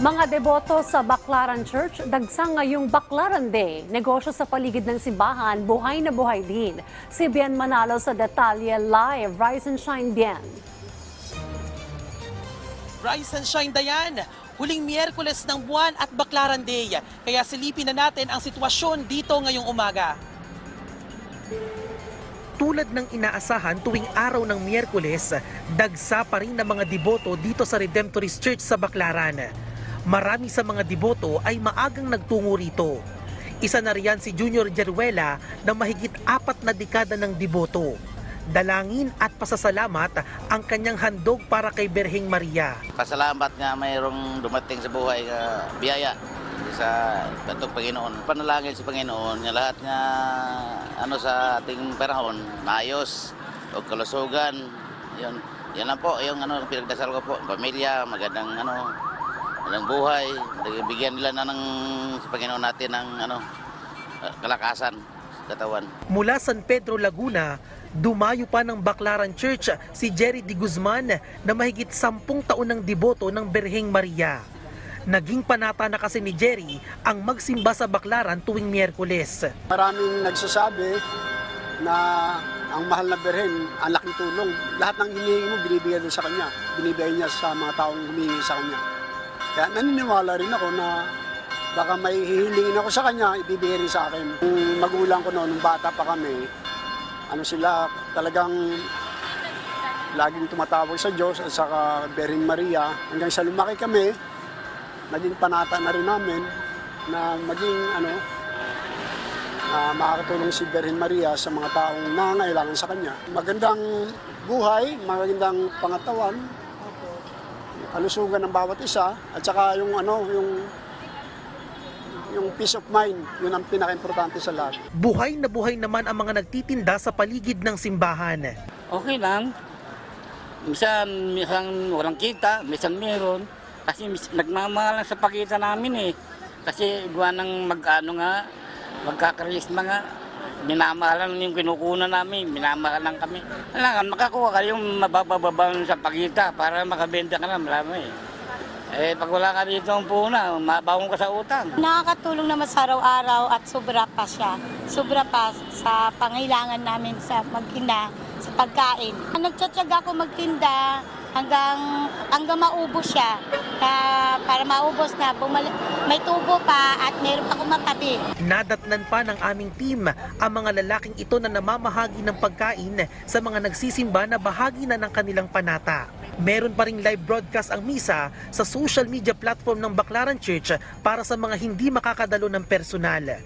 Mga deboto sa Baclaran Church, dagsang ngayong Baclaran Day. Negosyo sa paligid ng simbahan, buhay na buhay din. Si Bien Manalo sa Detalye Live. Rise and shine, Bien. Rise and shine Dayan. Huling Miyerkules ng buwan at Baclaran Day. Kaya silipin na natin ang sitwasyon dito ngayong umaga. Tulad ng inaasahan tuwing araw ng Miyerkules, dagsa pa rin ng mga deboto dito sa Redemptorist Church sa Baclaran. Marami sa mga deboto ay maagang nagtungo rito. Isa na riyan si Junior Jeruela na mahigit apat na dekada ng deboto. Dalangin at pasasalamat ang kanyang handog para kay Berheng Maria. Pasalamat nga mayroong dumating sa buhay nga biyaya sa katong Panginoon. Panalangin sa Panginoon nga lahat nga ano sa ating panahon maayos o kalusugan. Yun, yan lang po yung ano pinagdasal ko po. Pamilya, magandang ano magandang buhay. Bigyan nila na ng sa Panginoon natin ng ano kalakasan sa katawan. Mula San Pedro, Laguna, dumayo pa ng Baclaran Church si Jerry Di Guzman na mahigit sampung taon ng deboto ng Berheng Maria. Naging panata na kasi ni Jerry ang magsimba sa Baclaran tuwing Miyerkules. Maraming nagsasabi na ang mahal na berhen, ang laking tulong. Lahat ng hinihingi mo, binibigay din sa kanya. Binibigay niya sa mga taong humingi sa kanya. Kaya naniniwala rin ako na baka may hihilingin ako sa kanya, ibibigay rin sa akin. Yung magulang ko noon, nung bata pa kami, ano sila, talagang laging tumatawag sa Diyos at saka Berhen Maria. Hanggang sa lumaki kami, naging panata na rin namin na maging ano, na makakatulong si Berhen Maria sa mga taong nangangailangan sa kanya. Magandang buhay, magandang pangatawan, kalusugan ng bawat isa, at saka yung ano, yung yung peace of mind, yun ang pinaka-importante sa lahat. Buhay na buhay naman ang mga nagtitinda sa paligid ng simbahan. Okay lang. Minsan, minsan walang kita, minsan meron. Kasi mis- nagmamahal lang sa pakita namin eh. Kasi gawa ng mag-ano nga, magkakarisma nga. Minamahalan yung kinukunan namin, minamahalan kami. Kailangan makakuha ka yung mababababang sa pakita para makabenta ka na, marami eh. Pag wala ka dito ang puna, mabawang ka sa utang. Nakakatulong naman sa araw-araw at sobra pa siya. Sobra pa sa pangailangan namin sa magtinda, sa pagkain. Nagtsatsaga ako magtinda hanggang hanggang maubos siya. Ah, para maubos na, bumalik, may tubo pa at meron pa akong matabi. Nadatnan pa ng aming team ang mga lalaking ito na namamahagi ng pagkain sa mga nagsisimba na bahagi na ng kanilang panata. Meron pa ring live broadcast ang misa sa social media platform ng Baclaran Church para sa mga hindi makakadalo ng personal.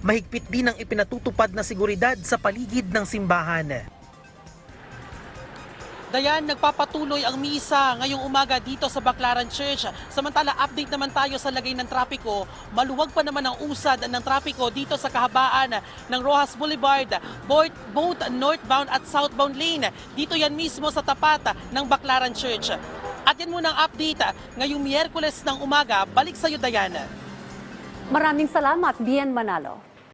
Mahigpit din ang ipinatutupad na seguridad sa paligid ng simbahan. Dayan, nagpapatuloy ang misa ngayong umaga dito sa Baclaran Church. Samantala, update naman tayo sa lagay ng trapiko. Maluwag pa naman ang usad ng trapiko dito sa kahabaan ng Rojas Boulevard, both, both northbound at southbound lane. Dito yan mismo sa tapat ng Baclaran Church. At yan muna ang update ngayong Miyerkules ng umaga. Balik sa iyo, Dayan. Maraming salamat, Bien Manalo.